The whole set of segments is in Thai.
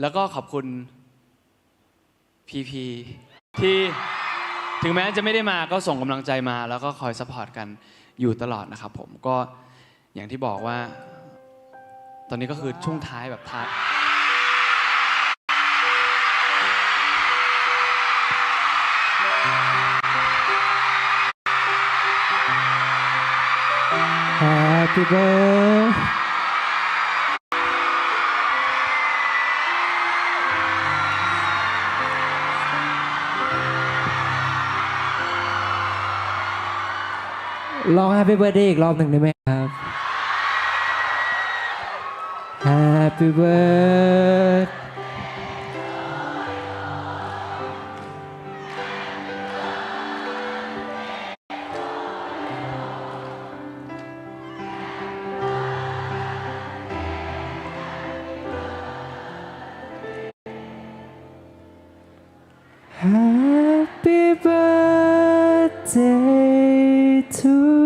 แล้วก็ขอบคุณพีพีที่ถึงแม้จะไม่ได้มาก็ส่งกำลังใจมา แล้วก็คอยสปอร์ตกันอยู่ตลอดนะครับผมก็อย่างที่บอกว่า ตอนนี้ก็คือช่วงท้ายแบบท้าย Happy birthday ลอง Happy birthday อีกรอบหนึ่งได้ไหมครับ Happy birthday Happy birthday to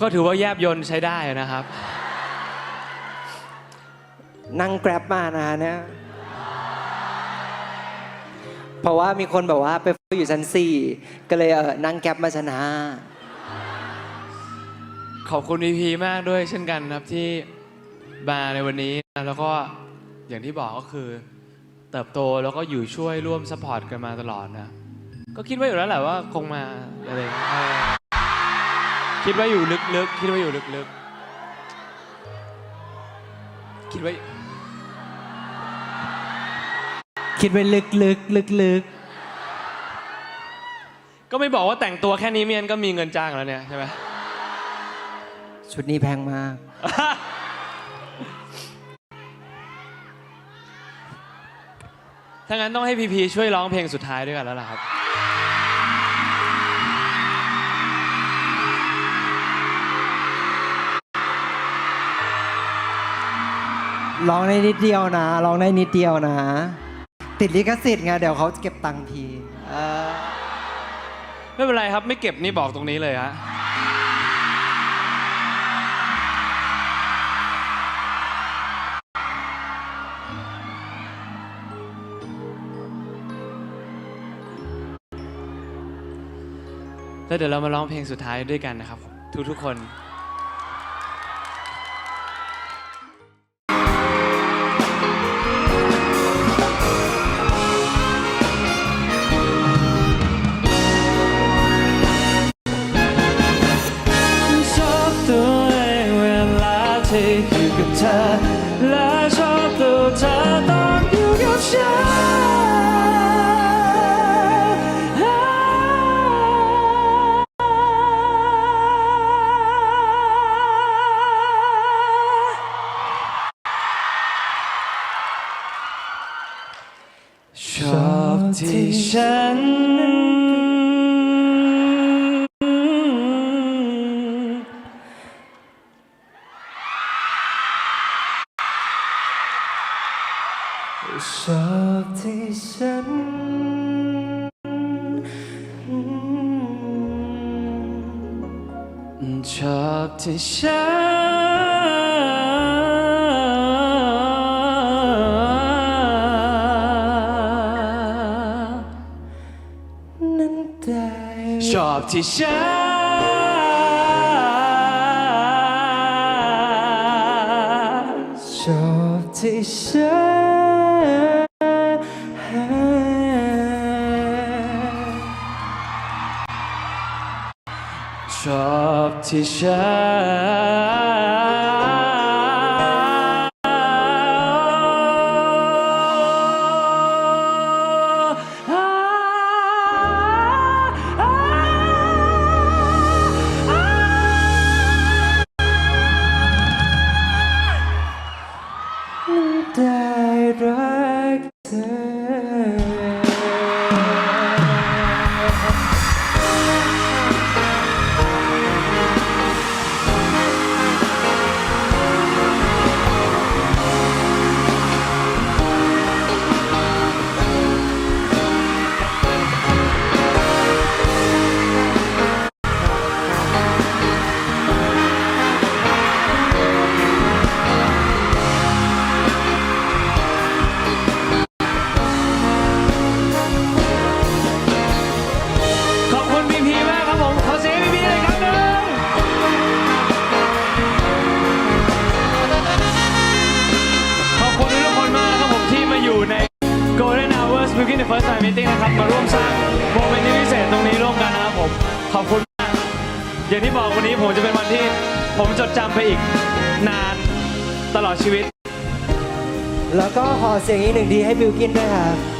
ก็ถือว่าแยบยนต์ใช้ได้นะครับ นั่งแกร็บมานะเนี่ยเพราะว่ามีคนแบบว่าไปเฝ้าอยู่ชั้นสี่ก็เลยเออนั่งแกร็บมาชนะ ขอบคุณพีพีมากด้วยเช่นกันครับที่มาในวันนี้นะแล้วก็อย่างที่บอกก็คือ เติบโตแล้วก็อยู่ช่วยร่วมสปอร์ตกันมาตลอดนะ ก็คิดไว้อยู่แล้วแหละว่าคงมาอะไรอย่างเงี้ยเออ คิดไว้อยู่ลึกๆ คิดไว้อยู่ลึกๆ คิดไว้คิดไว้ลึกลึกลึกลึกก็ไม่บอกว่าแต่งตัวแค่นี้เมียนก็มีเงินจ้างแล้วเนี่ยใช่ไหมๆชุดนี้แพงมาก ถ้างั้นต้องให้พีพีช่วยร้องเพลงสุดท้ายด้วยกันแล้วล่ะครับ ร้องได้นิดเดียวนะร้องได้นิดเดียวนะ ติดลิขสิทธิ์ไงเดี๋ยวเขาเก็บตังค์ทีเออไม่เป็นไรครับ ไม่เก็บนี่บอกตรงนี้เลยฮะแล้วเดี๋ยวเรามาร้องเพลงสุดท้ายด้วยกันนะครับผมทุกๆคน อบที่ฉัน ชอบที่ฉัน ชอบที่ฉัน อบที่ฉันชอบที่ฉันชอบที่ฉัน Hours Booking the First Time Meeting นะครับ มาร่วมสร้างโมเมนต์ที่พิเศษตรงนี้ร่วมกันนะครับผม ขอบคุณมาก อย่างที่บอกวันนี้ผมจะเป็นวันที่ผมจดจำไปอีกนานตลอดชีวิต แล้วก็ขอเสียงอีกหนึ่งทีให้บิวกินด้วยครับ